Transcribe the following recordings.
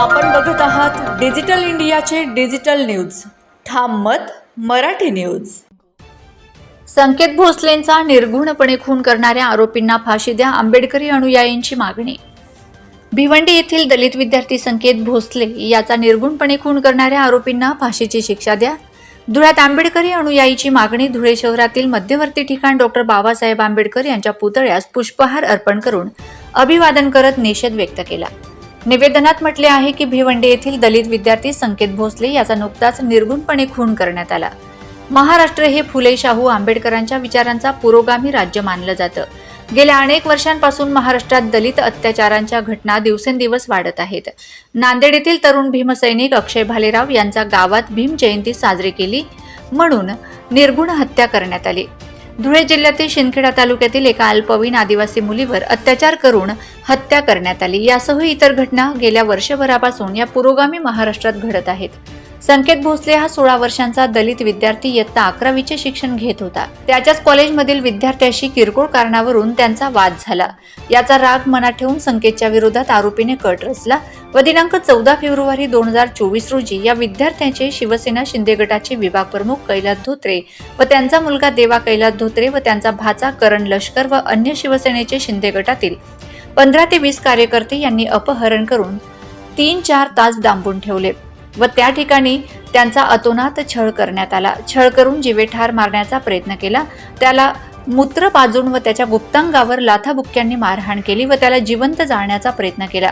आपण बघत आहात डिजिटल इंडियाचे डिजिटल न्यूज. ठाम मत मराठी न्यूज. संकेत भोसलेंचा निर्घुणपणे खून करणाऱ्या आरोपींना फाशी द्या आंबेडकरी अनुयायींची मागणी. भिवंडी येथील दलित विद्यार्थी संकेत भोसले याचा निर्गुणपणे खून करणाऱ्या आरोपींना फाशीची शिक्षा द्या. धुळ्यात आंबेडकरी अनुयायीची मागणी धुळे शहरातील मध्यवर्ती ठिकाण डॉक्टर बाबासाहेब आंबेडकर यांच्या पुतळ्यास पुष्पहार अर्पण करून अभिवादन करत निषेध व्यक्त केला. निवेदनात म्हटले आहे की भिवंडी येथील दलित विद्यार्थी संकेत भोसले याचा नुकताच निर्गुणपणे खून करण्यात आला. महाराष्ट्र हे फुले शाहू आंबेडकरांच्या विचारांचा पुरोगामी राज्य मानलं जातं. गेल्या अनेक वर्षांपासून महाराष्ट्रात दलित अत्याचारांच्या घटना दिवसेंदिवस वाढत आहेत. नांदेड येथील तरुण भीमसैनिक अक्षय भालेराव यांचा गावात भीम जयंती साजरी केली म्हणून निर्गुण हत्या करण्यात आली. धुळे जिल्ह्यातील शिंदखेडा तालुक्यातील एका अल्पवयीन आदिवासी मुलीवर अत्याचार करून हत्या करण्यात आली. यासह इतर घटना गेल्या वर्षभरापासून या पुरोगामी महाराष्ट्रात घडत आहेत. संकेत भोसले हा सोळा वर्षांचा दलित विद्यार्थी इयत्ता अकरावीचे शिक्षण घेत होता. त्याच्याच कॉलेजमधील विद्यार्थ्याशी किरकोळ कारणावरून त्यांचा वाद झाला. याचा राग मनात ठेवून संकेतच्या विरोधात आरोपीने कट रचला. व दिनांक चौदा फेब्रुवारी दोन हजार चोवीस रोजी या विद्यार्थ्यांचे शिवसेना शिंदे गटाचे विभाग प्रमुख कैलास धोत्रे व त्यांचा मुलगा देवा कैलास धोत्रे व त्यांचा भाचा करण लष्कर व अन्य शिवसेनेचे शिंदे गटातील पंधरा ते वीस कार्यकर्ते यांनी अपहरण करून तीन चार तास डांबून ठेवले व त्या ठिकाणी त्यांचा अतोनात छळ करण्यात आला. छळ करून जीवेठार मारण्याचा प्रयत्न केला. त्याला मूत्र पाजून व त्याच्या गुप्तांगावर लाथाबुक्क्यांनी मारहाण केली व त्याला जिवंत जाळण्याचा प्रयत्न केला.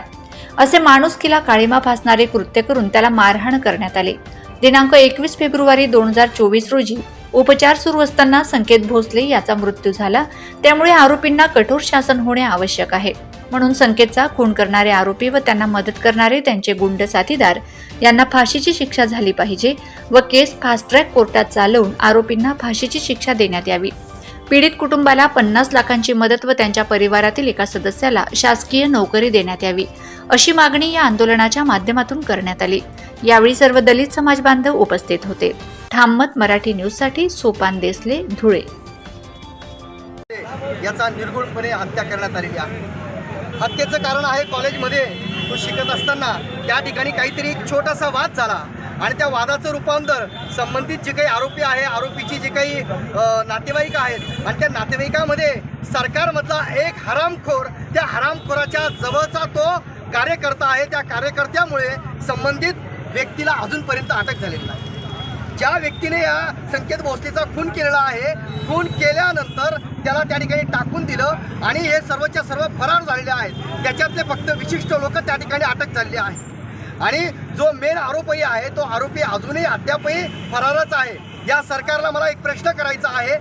असे माणुसकीला काळीमा फासणारे कृत्य करून त्याला मारहाण करण्यात आले. दिनांक एकवीस फेब्रुवारी दोन हजार चोवीस रोजी उपचार सुरू असताना संकेत भोसले याचा मृत्यू झाला. त्यामुळे आरोपींना कठोर शासन होणे आवश्यक आहे. म्हणून संकेतचा खून करणारे आरोपी व त्यांना मदत करणारे त्यांचे गुंड साथीदार यांना फाशीची शिक्षा झाली पाहिजे व केस फास्ट ट्रॅक कोर्टात चालवून आरोपींना फाशीची शिक्षा देण्यात यावी. पीडित कुटुंबाला पन्नास लाखांची मदत व त्यांच्या परिवारातील एका सदस्याला शासकीय नोकरी देण्यात यावी अशी मागणी या आंदोलनाच्या माध्यमातून करण्यात आली. यावेळी सर्व दलित समाज बांधव उपस्थित होते. ठाममत मराठी न्यूजसाठी सोपान देसले धुळे. याचा निर्गुणपणे हत्या करण्यात आलेली आहे. हत्येचं कारण आहे कॉलेजमध्ये. तो शिकत असताना त्या ठिकाणी काहीतरी एक छोटासा वाद झाला. आणि त्या वादाचं रूपांतर संबंधित जे काही आरोपी आहे आरोपीची जे काही नातेवाईक आहेत आणि त्या नातेवाईकामध्ये सरकारमधला एक हरामखोर त्या हरामखोराच्या जवळचा तो कार्यकर्ता आहे. त्या कार्यकर्त्यामुळे संबंधित व्यक्तीला अजूनपर्यंत अटक झालेली नाही. ज्या व्यक्तीने या संकेत भोसलेचा खून केलेला आहे खून केल्यानंतर त्याला त्या ठिकाणी टाकून दिलं आणि हे सर्वच्या सर्व फरार झालेले आहेत. त्याच्यातले फक्त विशिष्ट लोक त्या ठिकाणी अटक झालेली आहे आणि जो मेन आरोपी आहे तो आरोपी अजूनही अद्यापही फरारच आहे. या सरकारला मला एक प्रश्न करायचा आहे.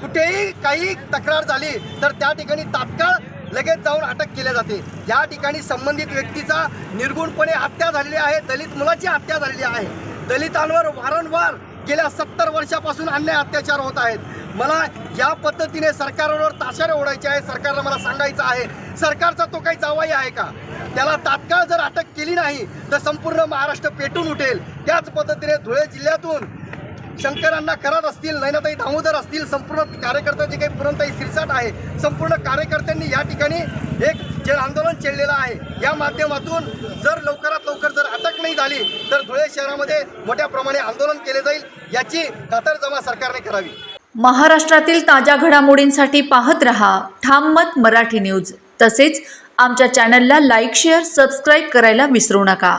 कुठेही काही तक्रार झाली तर त्या ठिकाणी तात्काळ लगेच जाऊन अटक केल्या जाते. या ठिकाणी संबंधित व्यक्तीचा निर्गुणपणे हत्या झालेली आहे दलित मुलाची हत्या झालेली आहे. दलितांवर वारंवार गेल्या सत्तर वर्षापासून अन्याय अत्याचार होत आहेत. मला या पद्धतीने सरकारवर ताशारे ओढायचे आहे. सरकारला मला सांगायचं आहे. सरकारचा तो काही जावाई आहे का? त्याला तात्काळ जर अटक केली नाही तर संपूर्ण महाराष्ट्र पेटून उठेल. त्याच पद्धतीने धुळे जिल्ह्यातून शंकरांना करत असतील नैनाताई दामोदर असतील संपूर्ण कार्यकर्त्यांची जे काही पुरणताई सिरसाट आहे संपूर्ण कार्यकर्त्यांनी या ठिकाणी एक जन आंदोलन छेडलेलं आहे. या माध्यमातून जर लवकरात लवकर जर आली तर धुळे शहरामध्ये मोठ्या प्रमाणे आंदोलन केले जाईल याची कातरजमा सरकारने करावी. महाराष्ट्रातील ताज्या घडामोडींसाठी पाहत रहा ठाम मत मराठी न्यूज. तसेच आमच्या चॅनलला लाईक शेअर सबस्क्राईब करायला विसरू नका.